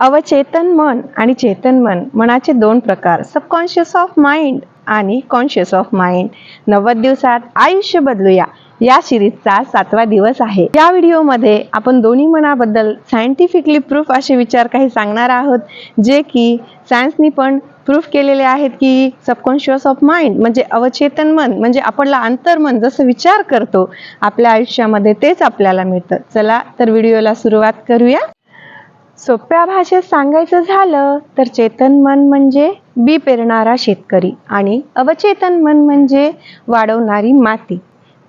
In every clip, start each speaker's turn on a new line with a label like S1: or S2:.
S1: अवचेतन मन आणि चेतन मन मनाचे दोन प्रकार सबकॉन्शियस ऑफ माइंड आणि कॉन्शियस ऑफ माइंड नव्वद दिवसात आयुष्य बदलूया. या सिरीजचा सातवा दिवस आहे. या व्हिडिओमध्ये आपण दोन्ही मनाबद्दल सायंटिफिकली प्रूफ असे विचार काही सांगणार आहोत जे की सायन्सनी पण प्रूफ केलेले आहेत की सबकॉन्शियस ऑफ माइंड म्हणजे अवचेतन मन म्हणजे आपला अंतर्मन जसं विचार करतो आपल्या आयुष्यामध्ये तेच आपल्याला मिळतं. चला तर व्हिडिओला सुरुवात करूया. सोप्या भाषेत सांगायचं झालं तर चेतन मन म्हणजे बी पेरणारा शेतकरी आणि अवचेतन मन म्हणजे वाढवणारी माती.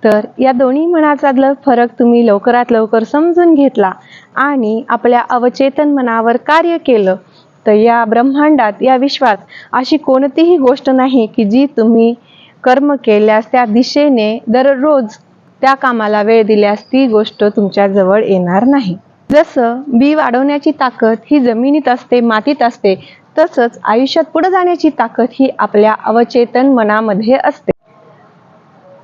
S1: तर या दोन्ही मनाचा फरक तुम्ही लवकरात लवकर समजून घेतला आणि आपल्या अवचेतन मनावर कार्य केलं तर या ब्रह्मांडात या विश्वात अशी कोणतीही गोष्ट नाही की जी तुम्ही कर्म केल्यास त्या दिशेने दररोज त्या कामाला वेळ दिल्यास ती गोष्ट तुमच्याजवळ येणार नाही. जसं बी वाढवण्याची ताकद ही जमिनीत असते मातीत असते तसंच आयुष्यात पुढे जाण्याची ताकद ही आपल्या अवचेतन मनामध्ये असते.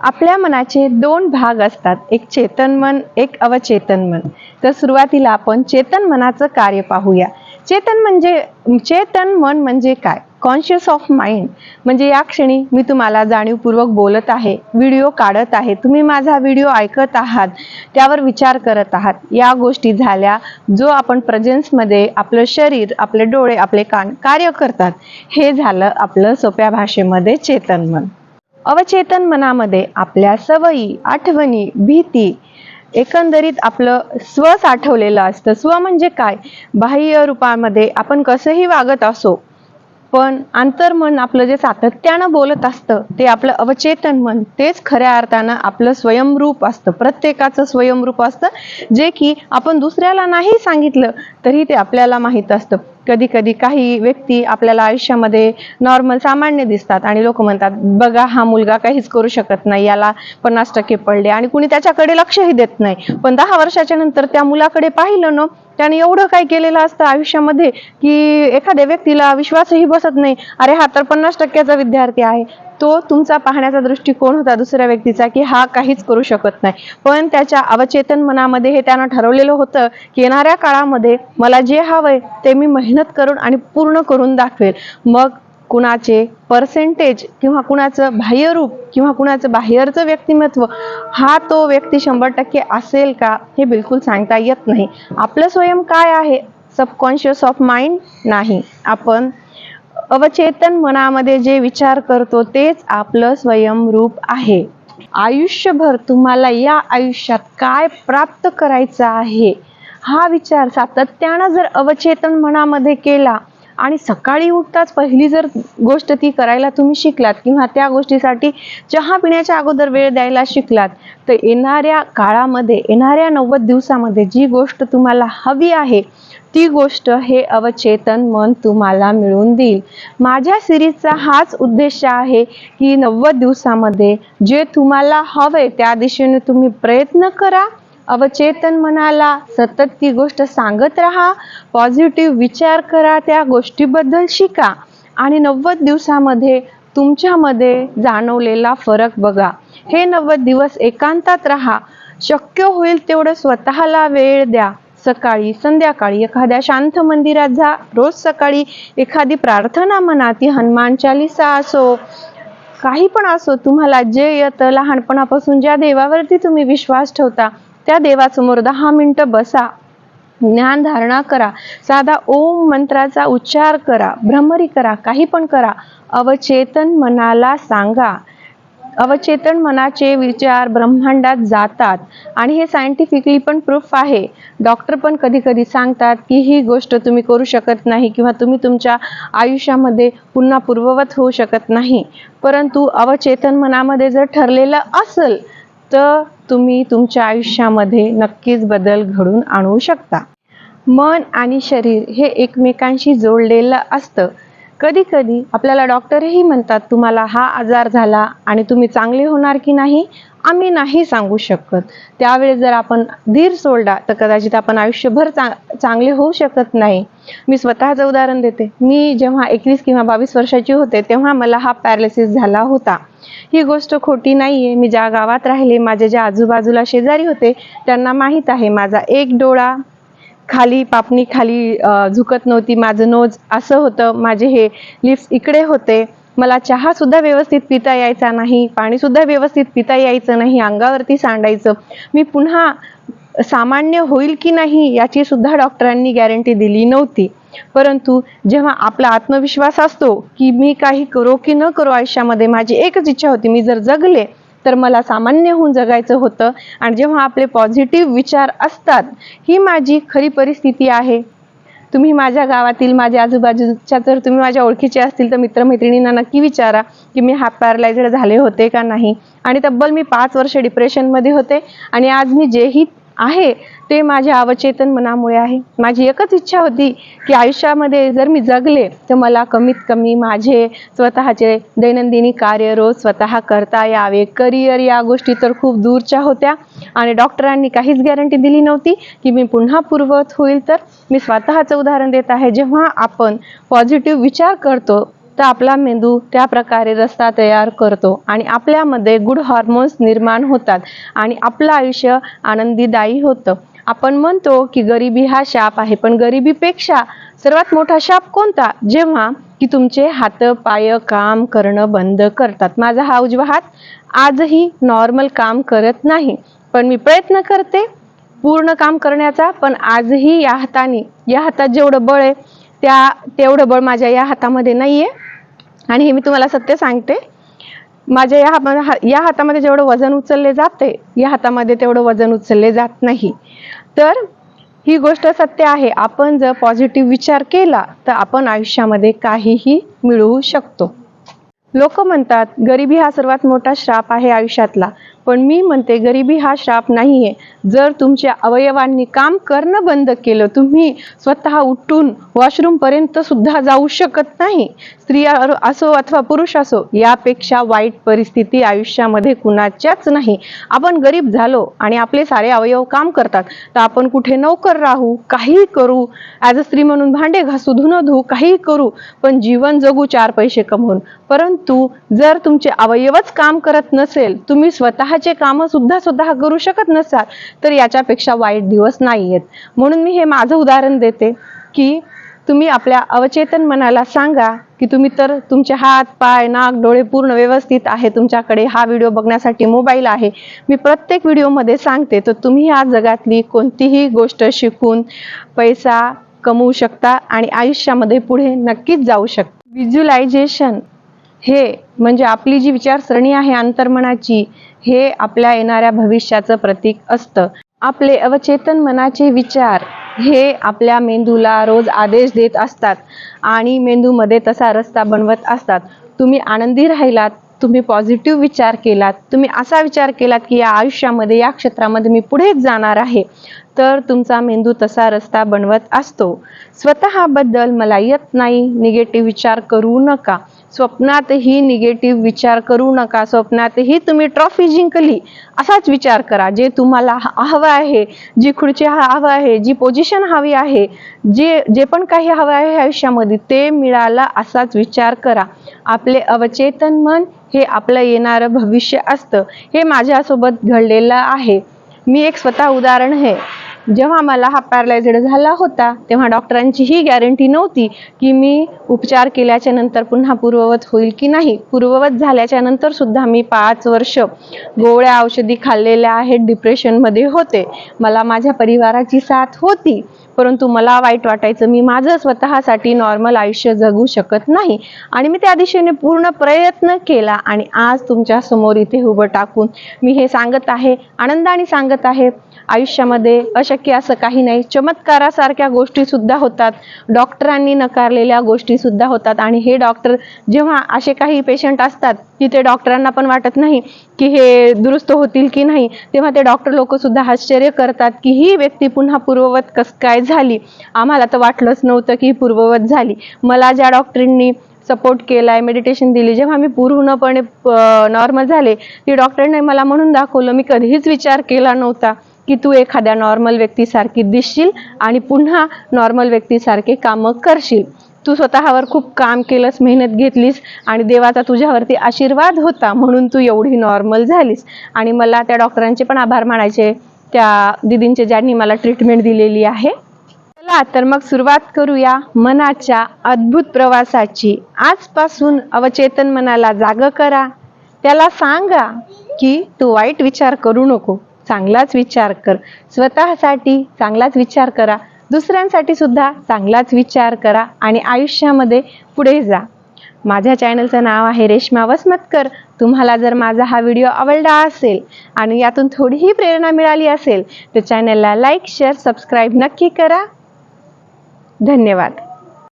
S1: आपल्या मनाचे दोन भाग असतात एक चेतन मन एक अवचेतन मन. तर सुरुवातीला आपण चेतन मनाचं कार्य पाहूया. चेतन म्हणजे चेतन मन म्हणजे काय? कॉन्शियस ऑफ माइंड म्हणजे या क्षणी मी तुम्हाला जाणीवपूर्वक बोलत आहे व्हिडिओ काढत आहे तुम्ही माझा व्हिडिओ ऐकत आहात त्यावर विचार करत आहात. या गोष्टी झाल्या जो आपण प्रेझेन्समध्ये आपलं शरीर आपले डोळे आपले कान कार्य करतात. हे झालं आपलं सोप्या भाषेमध्ये चेतन मन. अवचेतन मनामध्ये आपल्या सवयी आठवणी भीती एकंदरीत आपलं स्व साठवलेलं असतं. स्व म्हणजे काय? बाह्य रूपामध्ये आपण कसंही वागत असो पण अंतर्मन आपलं जे सातत्यानं बोलत असतं ते आपलं अवचेतन मन तेच खऱ्या अर्थानं आपलं स्वयंरूप असतं. प्रत्येकाचं स्वयंरूप असतं. जे की आपण दुसऱ्याला नाही सांगितलं तरी ते आपल्याला माहीत असतं. कधी कधी काही व्यक्ती आपल्याला आयुष्यामध्ये नॉर्मल सामान्य दिसतात आणि लोक म्हणतात बघा हा मुलगा काहीच करू शकत नाही याला पन्नास टक्के पडले आणि कुणी त्याच्याकडे लक्षही देत नाही. पण दहा वर्षाच्या नंतर त्या मुलाकडे पाहिलं ना त्याने एवढं काय केलेलं असतं आयुष्यामध्ये की एखाद्या व्यक्तीला विश्वासही बसत नाही. अरे हा तर पन्नास टक्क्याचा विद्यार्थी आहे. तो तुमचा पाहण्याचा दृष्टिकोन होता दुसऱ्या व्यक्तीचा की हा काहीच करू शकत नाही. पण त्याच्या अवचेतन मनामध्ये हे त्यानं ठरवलेलं होतं की येणाऱ्या काळामध्ये मला जे हवंय ते मी मेहनत करून आणि पूर्ण करून दाखवेल. मग कुणाचे पर्सेंटेज किंवा कुणाचं बाह्यरूप किंवा कुणाचं बाहेरचं व्यक्तिमत्व हा तो व्यक्ती शंभर टक्के असेल का हे बिलकुल सांगता येत नाही. आपलं स्वयं काय आहे? सबकॉन्शियस ऑफ माइंड नाही. आपण अवचेतन मनामध्ये जे विचार करतो तेच आपलं स्वयंरूप आहे. आयुष्यभर तुम्हाला या आयुष्यात काय प्राप्त करायचं आहे? हा विचार सातत्यानं जर अवचेतन मनामध्ये केला आणि सकाळी उठताच पहिली जर गोष्ट ती करायला तुम्ही शिकलात किंवा त्या गोष्टीसाठी चहा पिण्याच्या अगोदर वेळ द्यायला शिकलात तर येणाऱ्या काळामध्ये येणाऱ्या नव्वद दिवसामध्ये जी गोष्ट तुम्हाला हवी आहे ती गोष्ट हे अवचेतन मन तुम्हाला मिळून देईल. माझ्या सिरीजचा हाच उद्देश आहे की नव्वद दिवसामध्ये जे तुम्हाला हवे त्या दिशेने तुम्ही प्रयत्न करा. अवचेतन मनाला सतत ती गोष्ट सांगत राहा. पॉझिटिव्ह विचार करा त्या गोष्टीबद्दल शिका आणि नव्वद दिवसामध्ये तुमच्यामध्ये जाणवलेला फरक बघा. हे नव्वद दिवस एकांतात राहा. शक्य होईल तेवढं स्वतःला वेळ द्या. सकाळी संध्याकाळी एखाद्या शांत मंदिरात जा. रोज सकाळी एखादी प्रार्थना म्हणा ती हनुमान चालिसा असो काही पण असो तुम्हाला जे येतं लहानपणापासून ज्या देवावरती तुम्ही विश्वास ठेवता त्या देवासमोर दहा मिनटं बसा. ज्ञान धारणा करा. साधा ओम मंत्राचा उच्चार करा. भ्रमरी करा. काही पण करा. अवचेतन मनाला सांगा. अवचेतन मनाचे विचार ब्रह्मांडात जातात. आणि हे सायंटिफिकली पण प्रूफ आहे. डॉक्टर पण कधी कधी सांगतात की ही गोष्ट तुम्ही करू शकत नाही किंवा तुम्ही तुमच्या आयुष्यामध्ये पुन्हा पूर्ववत होऊ शकत नाही. परंतु अवचेतन मनामध्ये जर ठरलेलं असेल तर तुम्ही तुमच्या आयुष्यामध्ये नक्कीच बदल घडून आणू शकता. मन आणि शरीर हे एकमेकांशी जोडलेलं असतं. कधी कधी आपल्याला डॉक्टरही म्हणतात तुम्हाला हा आजार झाला आणि तुम्ही चांगले होणार की नाही? आम्ही नाही सांगू शकत. त्यावेळेस जर आपण धीर सोडला तर कदाचित आपण आयुष्यभर चा चांगले होऊ शकत नाही. मी स्वतःचं उदाहरण देते. मी जेव्हा एकवीस किंवा बावीस वर्षाची होते तेव्हा मला हा पॅरालिसिस झाला होता. ही गोष्ट खोटी नाही आहे मी ज्या गावात राहिले माझे ज्या आजूबाजूला शेजारी होते त्यांना माहीत आहे. माझा एक डोळा खाली पापणी खाली झुकत नव्हती. माझं नोज असं होतं. माझे हे लिप्स इकडे होते. मला चहा सुद्धा व्यवस्थित पिता यायचा नाही पाणी सुद्धा व्यवस्थित पिता यायचं नाही अंगावरती सांडायचं. मी पुन्हा सामान्य होईल की नाही याची सुद्धा डॉक्टरांनी गॅरंटी दिली नव्हती. परंतु जेव्हा आपला आत्मविश्वास असतो की मी काही करो की न करो आयुष्यामध्ये माझी एकच इच्छा होती मी जर जगले तर मला सामान्य होऊन जगायचं होतं. आणि जेव्हा आपले पॉझिटिव्ह विचार असतात ही माझी खरी परिस्थिती आहे. तुम्ही माझ्या गावातील माझ्या आजूबाजूच्या जर तुम्ही माझ्या ओळखीचे असतील तर मित्रमैत्रिणींना नक्की विचारा की मी हाफ पॅरलायझड झाले होते का नाही. आणि तब्बल मी पाच वर्ष डिप्रेशनमध्ये होते आणि आज मी जेही आहे ते माझ्या अवचेतन मनामुळे आहे. माझी एकच इच्छा होती की आयुष्यामध्ये जर मी जगले तर मला कमीत कमी माझे स्वतःचे दैनंदिनी कार्य रोज स्वतः करता यावे. करिअर या गोष्टी तर खूप दूरच्या होत्या आणि डॉक्टरांनी काहीच गॅरंटी दिली नव्हती की मी पुन्हा पूर्वत होईल. तर मी स्वतःचं उदाहरण देत आहे. जेव्हा आपण पॉझिटिव्ह विचार करतो तर आपला मेंदू त्या प्रकारे रस्ता तयार करतो आणि आपल्यामध्ये गुड हॉर्मोन्स निर्माण होतात आणि आपलं आयुष्य आनंदीदायी होतं. आपण म्हणतो की गरिबी हा शाप आहे पण गरिबीपेक्षा सर्वात मोठा शाप कोणता? जेव्हा की तुमचे हात पाय काम करणं बंद करतात. माझा हा उजवा हात आजही नॉर्मल काम करत नाही पण मी प्रयत्न करते पूर्ण काम करण्याचा पण आजही या हाताने या हातात जेवढं बळ आहे त्या तेवढं बळ माझ्या या हातामध्ये नाहीये. आणि हे मी तुम्हाला सत्य सांगते. माझ्या या हाता हा- या हातामध्ये जेवढं वजन उचलले जाते या हातामध्ये तेवढं वजन उचलले जात नाही. तर ही गोष्ट सत्य आहे. आपण जर पॉझिटिव्ह विचार केला तर आपण आयुष्यामध्ये काहीही मिळवू शकतो. लोक म्हणतात गरिबी हा सर्वात मोठा श्राप आहे आयुष्यातला. पण मी म्हणते गरिबी हा श्राप नाहीये. जर तुमच्या अवयवांनी काम करणं बंद केलं तुम्ही स्वतः उठून वॉशरूम पर्यंत सुद्धा जाऊ शकत नाही. स्त्रिया असो अथवा पुरुष असो यापेक्षा वाईट परिस्थिती आयुष्यामध्ये कुणाच्याच नाही. आपण गरीब झालो आणि आपले सारे अवयव काम करतात तर आपण कुठे नोकर राहू काही करू. ॲज अ स्त्री म्हणून भांडे घासू धुणं धुऊ काही करू पण जीवन जगू चार पैसे कमवून. परंतु जर तुमचे अवयवच काम करत नसेल तुम्ही स्वतः स्वतःचे कामं सुद्धा स्वतः करू शकत नसाल तर याच्यापेक्षा वाईट दिवस नाही आहेत म्हणून मी हे माझं उदाहरण देते की तुम्ही आपल्या अवचेतन मनाला सांगा की तुम्ही तर तुमचे हात पाय नाक डोळे पूर्ण व्यवस्थित आहे तुमच्याकडे हा व्हिडिओ बघण्यासाठी मोबाईल आहे. मी प्रत्येक व्हिडिओमध्ये सांगते तर तुम्ही या जगातली कोणतीही गोष्ट शिकून पैसा कमवू शकता आणि आयुष्यामध्ये पुढे नक्कीच जाऊ शकता. व्हिज्युलायझेशन हे म्हणजे आपली जी विचारसरणी आहे अंतर्मनाची हे आपल्या येणाऱ्या भविष्याचं प्रतीक असतं. आपले अवचेतन मनाचे विचार हे आपल्या मेंदूला रोज आदेश देत असतात आणि मेंदूमध्ये तसा रस्ता बनवत असतात. तुम्ही आनंदी राहिलात तुम्ही पॉझिटिव्ह विचार केलात तुम्ही असा विचार केलात की या आयुष्यामध्ये या क्षेत्रामध्ये मी पुढेच जाणार आहे. तर तुमचा मेंदू तसा रस्ता बनवत असतो. स्वतःबद्दल मला येत नाही. निगेटिव्ह विचार करू नका. स्वप्नातही निगेटिव्ह विचार करू नका. स्वप्नातही तुम्ही ट्रॉफी जिंकली असाच विचार करा. जे तुम्हाला हवं आहे जी खुर्ची हवं आहे जी पोझिशन हवी आहे जे जे पण काही हवं आहे आयुष्यामध्ये ते मिळालं असाच विचार करा. आपले अवचेतन मन हे आपलं येणारं भविष्य असतं. हे माझ्यासोबत घडलेलं आहे. मी एक स्वतः उदाहरण आहे. जेव्हा मला हा पॅरलायझड झाला होता तेव्हा डॉक्टरांची ही गॅरंटी नव्हती की मी उपचार केल्याच्यानंतर पुन्हा पूर्ववत होईल की नाही. पूर्ववत झाल्याच्यानंतर सुद्धा मी पाच वर्ष गोळ्या औषधी खाल्लेल्या आहेत डिप्रेशनमध्ये होते. मला माझ्या परिवाराची साथ होती परंतु मला वाईट वाटायचं मी माझं स्वतःसाठी नॉर्मल आयुष्य जगू शकत नाही. आणि मी त्या दिशेने पूर्ण प्रयत्न केला आणि आज तुमच्यासमोर इथे उभं टाकून मी हे सांगत आहे आनंदाने सांगत आहे. आयुष्यामध्ये अशक्य असं काही नाही. चमत्कारासारख्या गोष्टी सुद्धा होतात. डॉक्टरांनी नकारलेल्या गोष्टी सुद्धा होतात. आणि हे डॉक्टर जेव्हा असे काही पेशंट असतात की ते डॉक्टरांना पण वाटत नाही की हे दुरुस्त होतील की नाही. तेव्हा ते डॉक्टर लोक सुद्धा आश्चर्य करतात की ही व्यक्ती पुन्हा पूर्ववत कस काय झाली? आम्हाला तर वाटलंच नव्हतं की ही पूर्ववत झाली. मला ज्या डॉक्टरींनी सपोर्ट केलाय मेडिटेशन दिली जेव्हा मी पूर्णपणे नॉर्मल झाले ती डॉक्टरने मला म्हणून दाखवलं. मी कधीच विचार केला नव्हता. की तू एखाद्या नॉर्मल व्यक्तीसारखी दिसशील आणि पुन्हा नॉर्मल व्यक्तीसारखे कामं करशील. तू स्वतःवर खूप काम केलंस मेहनत घेतलीस आणि देवाचा तुझ्यावरती आशीर्वाद होता म्हणून तू एवढी नॉर्मल झालीस. आणि मला त्या डॉक्टरांचे पण आभार मानायचे. त्या दिदींचे ज्यांनी मला ट्रीटमेंट दिलेली आहे. चला तर मग सुरुवात करूया मनाच्या अद्भुत प्रवासाची. आजपासून अवचेतन मनाला जाग करा. त्याला सांगा की तू वाईट विचार करू नको. चांगलाच विचार कर. स्वतःसाठी चांगलाच विचार करा. दुसऱ्यांसाठी सुद्धा चांगलाच विचार करा आणि आयुष्यामध्ये पुढे जा. माझ्या चॅनलचं नाव आहे रेश्मा वसमतकर. तुम्हाला जर माझा हा व्हिडिओ आवडला असेल आणि यातून थोडीही प्रेरणा मिळाली असेल तर चॅनलला लाईक शेअर सबस्क्राईब नक्की करा. धन्यवाद.